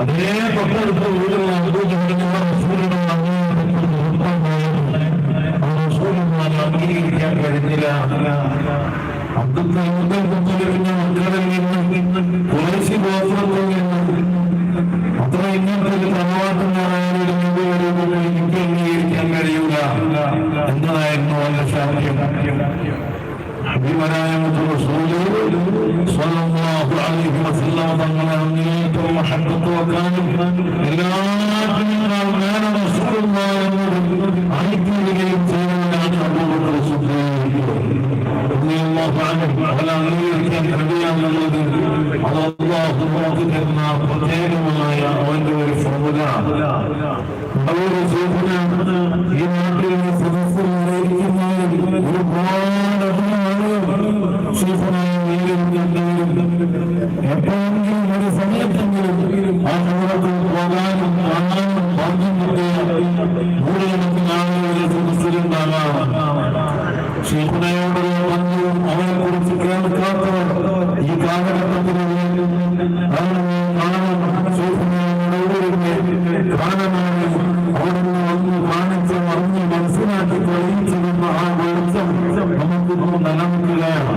അതേ തൊട്ടടുത്ത വീടുകളാണ് അംഗീകരിക്കാൻ കഴിഞ്ഞില്ല അബ്ദുൽ ഗോത്രത്തിൽ അംഗീകരിക്കാൻ കഴിയൂല എന്നതായിരുന്നു അതിന്റെ സാക്ഷ്യം വസല്ലം തങ്ങളെ മഹബത്ത് വെക്കാനും എല്ലാത്തിനും റസൂലുള്ളാഹി എന്നോട് ആയിത്തീരുകയും ചെയ്യുന്നതാണ് അബൂബക്കർ അംഗീകരിക്കാൻ കഴിയാന്നുള്ളത് അത് അല്ലാഹു നമുക്ക് തരുന്ന പ്രത്യേകമായ അവന്റെ ഒരു ഫോർമുല അവരുടെ സൂചന ഈ നാട്ടിൽ സദസ്സിൽ നിർവഹിക്കുന്ന ഒരുപാട് എപ്പോഴെങ്കിലും ഒരു ഷീഖുനയോടുള്ള ബന്ധവും അവനെ കേൾക്കാത്തവർ ഈ ഷീഖുനയോട് കാണാനാണ് അവിടുന്ന് വന്ന് കാണിച്ച് അറിഞ്ഞ് മനസ്സിലാക്കി തെളിയിച്ചു തന്ന ആ വെളിച്ചം നമുക്കിപ്പോൾ നിലനിൽക്കുകയാണ്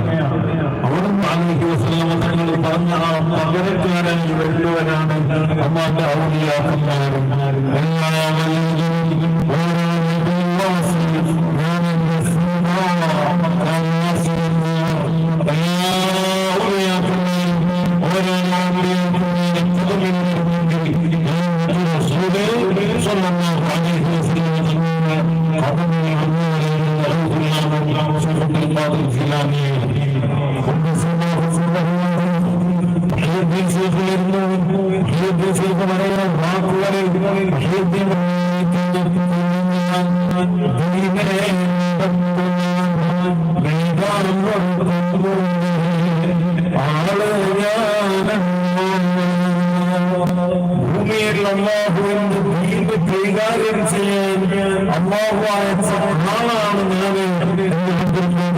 അവിടുന്ന് അലഹി വസ്ലമ തങ്ങൾ പറഞ്ഞ ആ പകരക്കാരായി വരുന്നവരാണ് അമ്മാന്റെ ഔലിയാക്കന്മാരും. എല്ലാ വലിയതും ഓരോ അള്ളാഹു അയച്ച ആളാണ് ഞാൻ മുഅ്ജിസത്തുള്ള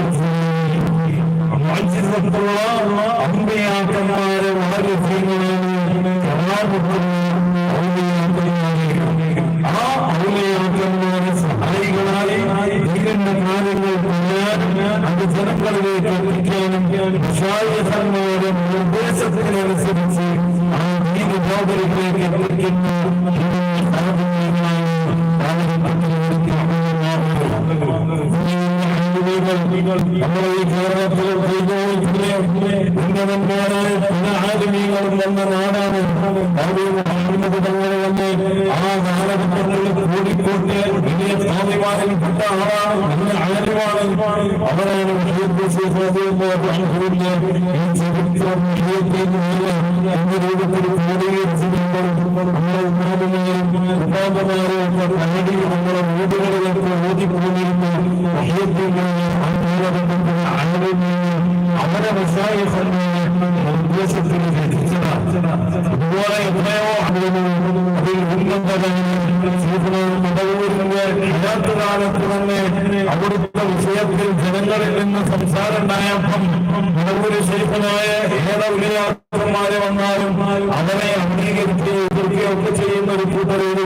അമ്പിയാക്കന്മാരെ വളരെ ആ ഔലിയാക്കന്മാരെ സഹായികളായി ഇതിന്റെ കാര്യങ്ങൾ പറയാൻ അത് ജനങ്ങളിലേക്ക് എത്തിക്കാനും നിർദ്ദേശത്തിനനുസരിച്ച് ആ ദീപ ബോധത്തിലേക്ക് എത്തിക്കുന്നു ഉന്നതന്മാരായ പല ആദമീകളും വന്ന നാടാണ് മുഹമ്മദ് തങ്ങളെ വന്ന് ആ കാലഘട്ടങ്ങളിൽ കോഴിക്കോട്ട് വലിയ സ്വാമിമാരിൽപ്പെട്ട ആളാണ് നല്ല ആര്യമാണ് അവരാണ് ഈ ചരിത്രം എന്ന രൂപത്തിൽ രക്ഷിച്ചതാണ് ഇതുപോലെ എത്രയോ അതിൽ ഉന്നതൂരിന്റെ കാലത്ത് തന്നെ അവിടുത്തെ വിഷയത്തിൽ ജനങ്ങളിൽ നിന്ന് സംസാരം ഉണ്ടായപ്പം നിലവിലെ ശൈഖനായ ഏതൗലിയാക്കന്മാരെ വന്നാലും അവരെ അംഗീകരിക്കുകയോ എതിർക്കുകയോ ഒക്കെ ചെയ്യുന്ന ഒരു കൂട്ടരോട്